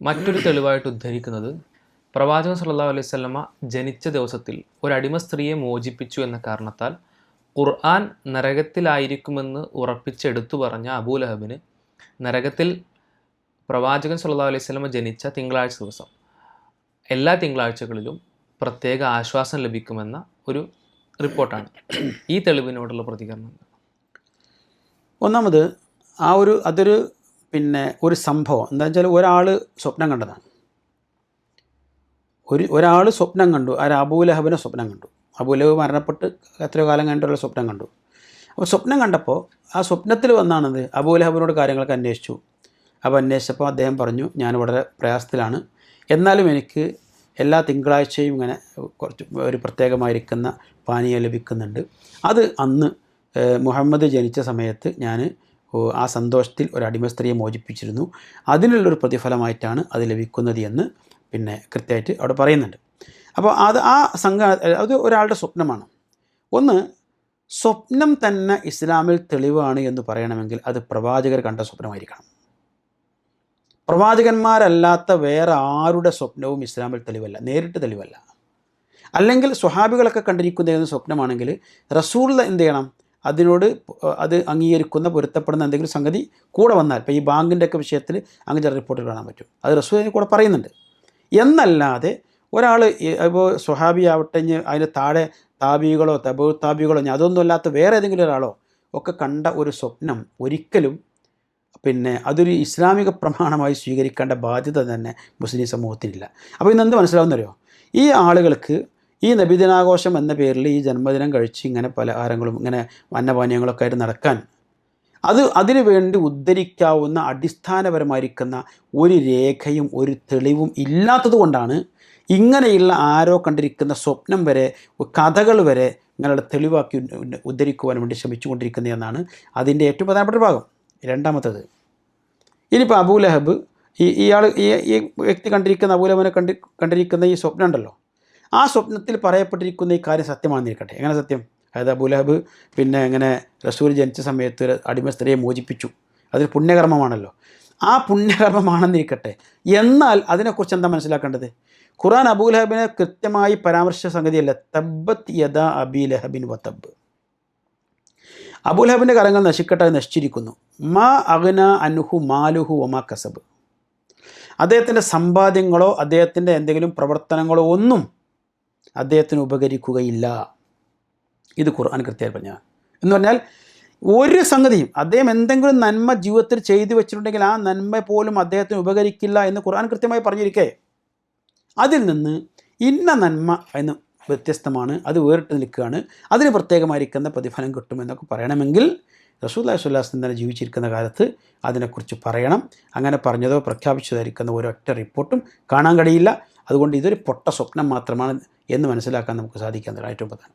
മറ്റൊരു തെളിവായിട്ട് ഉദ്ധരിക്കുന്നത് പ്രവാചകൻ സല്ലല്ലാഹു അലൈഹി ജനിച്ച ദിവസത്തിൽ ഒരു അടിമ സ്ത്രീയെ മോചിപ്പിച്ചു എന്ന കാരണത്താൽ ഖുർആൻ നരകത്തിലായിരിക്കുമെന്ന് ഉറപ്പിച്ചെടുത്തു പറഞ്ഞ അബൂലഹബിന് നരകത്തിൽ പ്രവാചകൻ സല്ലല്ലാഹു അലൈഹി ജനിച്ച തിങ്കളാഴ്ച ദിവസം എല്ലാ തിങ്കളാഴ്ചകളിലും പ്രത്യേക ആശ്വാസം ലഭിക്കുമെന്ന ഒരു റിപ്പോർട്ടാണ്. ഈ തെളിവിനോടുള്ള പ്രതികരണം ഒന്നാമത് ആ ഒരു അതൊരു പിന്നെ ഒരു സംഭവം. എന്താ വെച്ചാൽ ഒരാൾ സ്വപ്നം കണ്ടതാണ്. ഒരു ഒരാൾ സ്വപ്നം കണ്ടു. ആ അബൂലഹബിനെ സ്വപ്നം കണ്ടു. അബൂലഹബ് മരണപ്പെട്ട് എത്രയോ കാലം കഴിഞ്ഞിട്ടുള്ള സ്വപ്നം കണ്ടു. അപ്പോൾ സ്വപ്നം കണ്ടപ്പോൾ ആ സ്വപ്നത്തിൽ വന്നാണത് അബൂലഹബിനോട് കാര്യങ്ങളൊക്കെ അന്വേഷിച്ചു. അപ്പോൾ അന്വേഷിച്ചപ്പോൾ അദ്ദേഹം പറഞ്ഞു ഞാൻ വളരെ പ്രയാസത്തിലാണ്. എന്നാലും എനിക്ക് എല്ലാ തിങ്കളാഴ്ചയും ഇങ്ങനെ കുറച്ച് ഒരു പ്രത്യേകമായിരിക്കുന്ന പാനീയം ലഭിക്കുന്നുണ്ട്. അത് അന്ന് മുഹമ്മദ് ജനിച്ച സമയത്ത് ഞാൻ ആ സന്തോഷത്തിൽ ഒരു അടിമ സ്ത്രീയെ മോചിപ്പിച്ചിരുന്നു. അതിനുള്ളൊരു പ്രതിഫലമായിട്ടാണ് അത് ലഭിക്കുന്നത് എന്ന് പിന്നെ കൃത്യമായിട്ട് അവിടെ പറയുന്നുണ്ട്. അപ്പോൾ അത് ആ സംഘ അത് ഒരാളുടെ സ്വപ്നമാണ്. ഒന്ന് സ്വപ്നം തന്നെ ഇസ്ലാമിൽ തെളിവാണ് എന്ന് പറയണമെങ്കിൽ അത് പ്രവാചകർ കണ്ട സ്വപ്നമായിരിക്കണം. പ്രവാചകന്മാരല്ലാത്ത വേറെ ആരുടെ സ്വപ്നവും ഇസ്ലാമിൽ തെളിവല്ല നേരിട്ട് തെളിവല്ല. അല്ലെങ്കിൽ സ്വഹാബികളൊക്കെ കണ്ടിരിക്കുന്ന സ്വപ്നമാണെങ്കിൽ റസൂൾ എന്ത് ചെയ്യണം? അതിനോട് അത് അംഗീകരിക്കുന്ന പൊരുത്തപ്പെടുന്ന എന്തെങ്കിലും സംഗതി കൂടെ വന്നാൽ ഇപ്പോൾ ഈ ബാങ്കിന്റെ ഒക്കെ വിഷയത്തിൽ അങ്ങനെ ചില റിപ്പോർട്ടുകൾ കാണാൻ പറ്റും. അത് റസൂദിനെ കൂടെ പറയുന്നുണ്ട്. എന്നല്ലാതെ ഒരാൾ ഇപ്പോൾ സുഹാബി ആവട്ടെ അതിന് താഴെ താബികളോ തബു താബികളോ അതൊന്നും അല്ലാത്ത വേറെ ഏതെങ്കിലും ഒരാളോ ഒക്കെ കണ്ട ഒരു സ്വപ്നം ഒരിക്കലും പിന്നെ അതൊരു ഇസ്ലാമിക പ്രമാണമായി സ്വീകരിക്കേണ്ട ബാധ്യത തന്നെ മുസ്ലിം സമൂഹത്തിനില്ല. അപ്പോൾ ഇന്ന് എന്ത് മനസ്സിലാവുന്നറിയോ? ഈ ആളുകൾക്ക് ഈ നബിദിനാഘോഷം എന്ന പേരിൽ ഈ ജന്മദിനം കഴിച്ച് ഇങ്ങനെ പലഹാരങ്ങളും ഇങ്ങനെ വന്നപാനീയങ്ങളൊക്കെ ആയിട്ട് നടക്കാൻ. അത് അതിനു വേണ്ടി ഉദ്ധരിക്കാവുന്ന അടിസ്ഥാനപരമായിരിക്കുന്ന ഒരു രേഖയും ഒരു തെളിവും ഇല്ലാത്തത് കൊണ്ടാണ് ഇങ്ങനെയുള്ള ആരോ കണ്ടിരിക്കുന്ന സ്വപ്നം വരെ കഥകൾ വരെ ഇങ്ങനെ തെളിവാക്കി ഉദ്ധരിക്കുവാൻ വേണ്ടി ശ്രമിച്ചുകൊണ്ടിരിക്കുന്നത് എന്നാണ് അതിന്റെ ഏറ്റവും പ്രധാനപ്പെട്ട ഭാഗം. രണ്ടാമത്തത് ഇനിയിപ്പോൾ അബൂലഹബ് ഈ ഇയാൾ ഈ വ്യക്തി കണ്ടിരിക്കുന്ന അബൂലഹബിനെ കണ്ടി കണ്ടിരിക്കുന്ന ഈ സ്വപ്നം ഉണ്ടല്ലോ. ആ സ്വപ്നത്തിൽ പറയപ്പെട്ടിരിക്കുന്ന ഈ കാര്യം സത്യമാണെന്നിരിക്കട്ടെ എങ്ങനെ സത്യം? അതായത് അബുലഹബ് പിന്നെ എങ്ങനെ റസൂൽ ജനിച്ച സമയത്ത് അടിമ സ്ത്രീയെ മോചിപ്പിച്ചു. അതൊരു പുണ്യകർമ്മമാണല്ലോ. ആ പുണ്യകർമ്മമാണെന്നിരിക്കട്ടെ എന്നാൽ അതിനെക്കുറിച്ച് എന്താ മനസ്സിലാക്കേണ്ടത്? ഖുറാൻ അബൂലഹബിനെ കൃത്യമായി പരാമർശിച്ച സംഗതിയല്ല. തബ്ബത്ത് യഥാ അബി ലഹബിൻ വത്തബ് അബുലഹബിന്റെ കരങ്ങൾ നശിക്കട്ടെ നശിച്ചിരിക്കുന്നു. മാ അഗ്ന അനുഹു മാലുഹു ഒമാ കസബ്. അദ്ദേഹത്തിന്റെ സമ്പാദ്യങ്ങളോ അദ്ദേഹത്തിന്റെ എന്തെങ്കിലും പ്രവർത്തനങ്ങളോ ഒന്നും അദ്ദേഹത്തിന് ഉപകരിക്കുകയില്ല. ഇത് ഖുർആൻ കൃത്യമായി പറഞ്ഞാൽ എന്ന് പറഞ്ഞാൽ ഒരു സംഗതിയും അദ്ദേഹം എന്തെങ്കിലും നന്മ ജീവിതത്തിൽ ചെയ്തു വെച്ചിട്ടുണ്ടെങ്കിൽ ആ നന്മ പോലും അദ്ദേഹത്തിന് ഉപകരിക്കില്ല എന്ന് ഖുർആൻ കൃത്യമായി പറഞ്ഞിരിക്കേ. അതിൽ നിന്ന് ഇന്ന നന്മ എന്ന് വ്യത്യസ്തമാണ്. അത് വേറിട്ട് നിൽക്കുകയാണ്. അതിന് പ്രത്യേകമായിരിക്കുന്ന പ്രതിഫലം കിട്ടുമെന്നൊക്കെ പറയണമെങ്കിൽ റസൂല്ലാ സുല്ലാസ്ലം തന്നെ ജീവിച്ചിരിക്കുന്ന കാലത്ത് അതിനെക്കുറിച്ച് പറയണം. അങ്ങനെ പറഞ്ഞതോ പ്രഖ്യാപിച്ചതായിരിക്കുന്ന ഒരൊറ്റ റിപ്പോർട്ടും കാണാൻ കഴിയില്ല. അതുകൊണ്ട് ഇതൊരു പൊട്ട സ്വപ്നം മാത്രമാണ് എന്ന് മനസ്സിലാക്കാൻ നമുക്ക് സാധിക്കാൻ ഏറ്റവും പ്രധാനം.